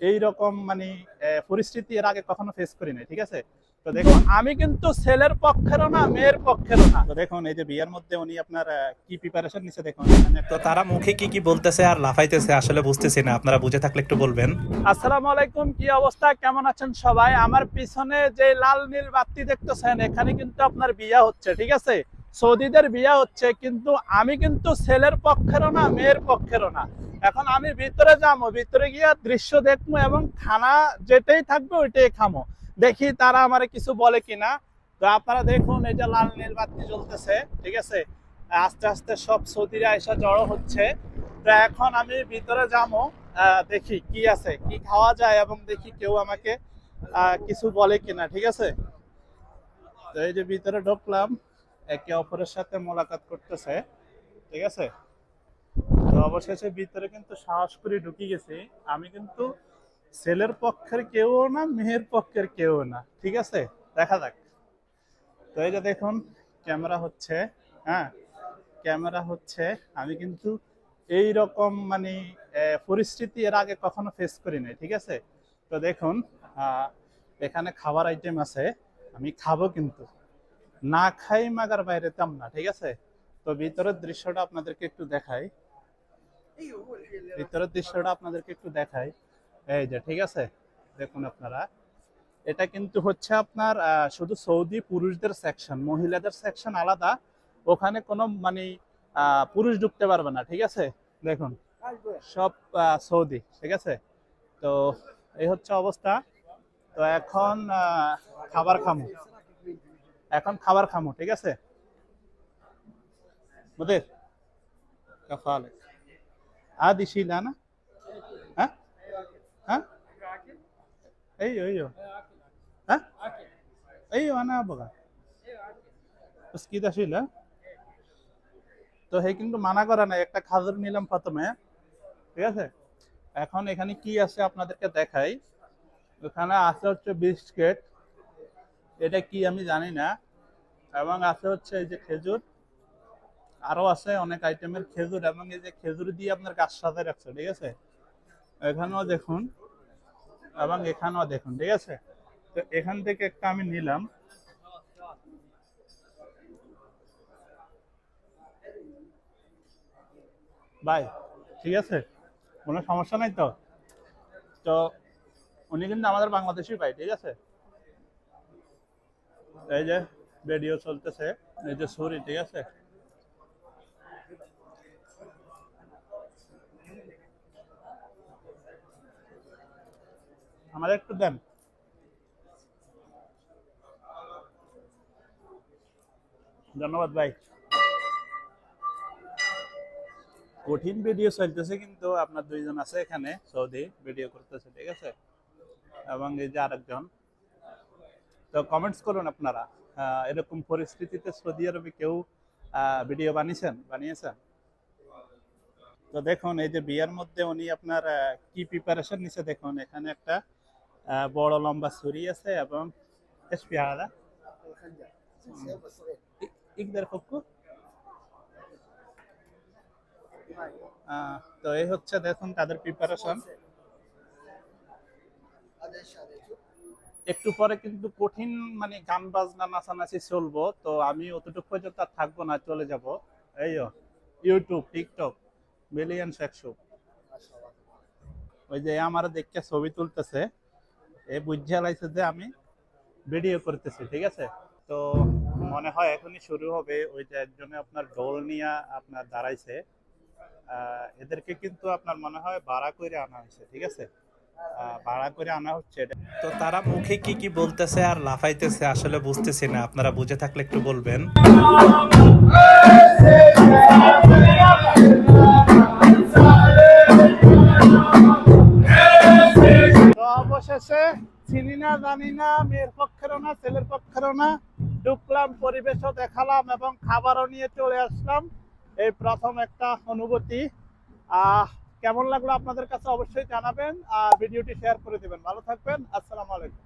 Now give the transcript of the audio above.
এই রকম মানে পরিস্থিতি এর আগে কখনো ফেস করি নাই ঠিক আছে? তো দেখুন আমি কিন্তু ছেলের পক্ষেরও না মেয়ের পক্ষেরও না। তো দেখুন এই যে বিয়ের মধ্যে উনি আপনার কি প্রিপারেশন নিচ্ছে দেখুন। তো তারা মুখে কি কি বলতেছে আর লাফাইতেছে আসলে বুঝতেছি না আপনারা বুঝে থাকলে একটু বলবেন। আসসালামু আলাইকুম কি অবস্থা? কেমন আছেন সবাই? আমার পিছনে যে লাল নীল বাতি দেখতেছেন এখানে কিন্তু আপনার বিয়া হচ্ছে ঠিক আছে? সৌদিদের বিয়া হচ্ছে, কিন্তু আমি কিন্তু ছেলের পক্ষেরও না, মেয়ের পক্ষেরও না। এখন আমি ভিতরে যাব, ভিতরে গিয়ে দৃশ্য দেখব এবং খানা যেটাই থাকবে ওইটাই খামো। দেখি তারা আমার কিছু বলে কিনা। তো আপনারা দেখুন, এই যে লাল নীল বাতি জ্বলতেছে, ঠিক আছে? আস্তে আস্তে সব সৌদিরা এসে জড়ো হচ্ছে। তো এখন আমি ভিতরে যাব দেখি কি আছে, কি খাওয়া যায় এবং দেখি কেউ আমাকে কিছু বলে কিনা, ঠিক আছে? তো এই যে ভিতরে ঢুকলাম। একে অপরের সাথে মোলাকাত করতেছে, ঠিক আছে? তো অবশেষে ভিতরে কিন্তু সাহস করে ঢুকে গেছি। আমি কিন্তু ছেলের পক্ষের কেউ না, মেয়ের পক্ষের কেউ না, ঠিক আছে? দেখা যাক। তো এই যে দেখুন, ক্যামেরা হচ্ছে হ্যাঁ? ক্যামেরা হচ্ছে, আমি কিন্তু এই রকম মানে পরিস্থিতি এর আগে কখনো ফেস করি নাই, ঠিক আছে? তো দেখুন এখানে খাবার আইটেম আছে, আমি খাব কিন্তু। না খাই মাগার বাইরে তেম না, ঠিক আছে? তো ভিতরের দৃশ্যটা আপনাদেরকে একটু দেখাই। ভিতরের দৃশ্যটা আপনাদেরকে একটু দেখাই। এই যে, ঠিক আছে? দেখুন আপনারা। এটা কিন্তু হচ্ছে আপনার শুধু সৌদি পুরুষদের সেকশন মহিলাদের সেকশন আলাদা। ওখানে কোনো মানে পুরুষ ঢুকতে পারবে না, ঠিক আছে? দেখুন। সব সৌদি, ঠিক আছে? তো এই হচ্ছে অবস্থা। তো এখন খাবার খামো। এখন খাবার খামো ঠিক আছে? হ্যাঁ? হ্যাঁ? এই ওই হ্যাঁ? এই হ্যাঁ? তো হে কিন্তু মানা করে না একটা খাজুর নিলাম প্রথমে হ্যাঁ? ঠিক আছে? এখন এখানে কি আছে আপনাদেরকে দেখাই? ওখানে আছে হচ্ছে বিস্কিট এটা কি আমি জানি না। এবং আছে হচ্ছে এই যে খেজুর। আরও আছে অনেক আইটেমের খেজুর এবং এই যে খেজুর দিয়ে আপনার গাছ সাজায় রাখছে, ঠিক আছে? এখানেও দেখুন। এবং এখানেও দেখুন, ঠিক আছে? তো এখান থেকে একটা আমি নিলাম। বাই ঠিক আছে? কোনো সমস্যা নাই তো? তো উনি কিন্তু আমাদের বাংলাদেশি ভাই, ঠিক আছে? এই যে ভিডিও চলতেছে, এই যে সরি ঠিক আছে? আমার একটু দেন। ধন্যবাদ ভাই। কঠিন ভিডিও চলতেছে, কিন্তু আপনার দুইজন আছে এখানে, সৌদি ভিডিও করতেছে, ঠিক আছে? এবং এই যে আরেকজন। তো কমেন্টস করুন আপনারা। এরকম পরিস্থিতিতে সৌদি আরবে কেউ ভিডিও বানিয়েছেন? বানিয়েছেন? তো দেখুন, এই যে বিয়ার মধ্যে উনি আপনার কি প্রিপারেশন নিছে দেখুন। এখানে একটা বড় লম্বা ছুরি আছে এবং পেয়ারা। তো এই হচ্ছে দেখুন তাদের প্রিপারেশন একটু পরে কিন্তু কঠিন মানে গান বাজনা নাচানাচি চলবো, তো আমি অতটুকু পর্যন্ত আর থাকব না, চলে যাব। এই ইউটিউব টিকটক মিলিয়ন একশো। ওই যে আমার দেখে ছবি তুলতেছে, এ বুঝে লাগছে যে আমি ভিডিও করতেছি, ঠিক আছে? তো মনে হয় এখনই শুরু হবে, ওই যে একজনে আপনার ডোল নিয়ে আপনার দাঁড়াইছে এদেরকে কিন্তু আপনার মনে হয় ভাড়া করে আনা হয়েছে, ঠিক আছে? ভাড়া করে আনা হচ্ছে এটা। তো তারা মুখে কি কি বলতেছে আর লাফাইতেছে আসলে বুঝতেছি না আপনারা বুঝে থাকলে একটু বলবেন। তো অবশেষে চিনি না জানি না মেয়ের পক্ষেরও না ছেলের পক্ষেরও না ঢুকলাম পরিবেশও দেখালাম এবং খাবারও নিয়ে চলে আসলাম। এই প্রথম একটা অনুভূতি। আহ কেমন লাগল আপনাদের কাছে অবশ্যই জানাবেন, আর ভিডিওটি শেয়ার করে দেবেন। ভালো থাকবেন, আসসালামু আলাইকুম।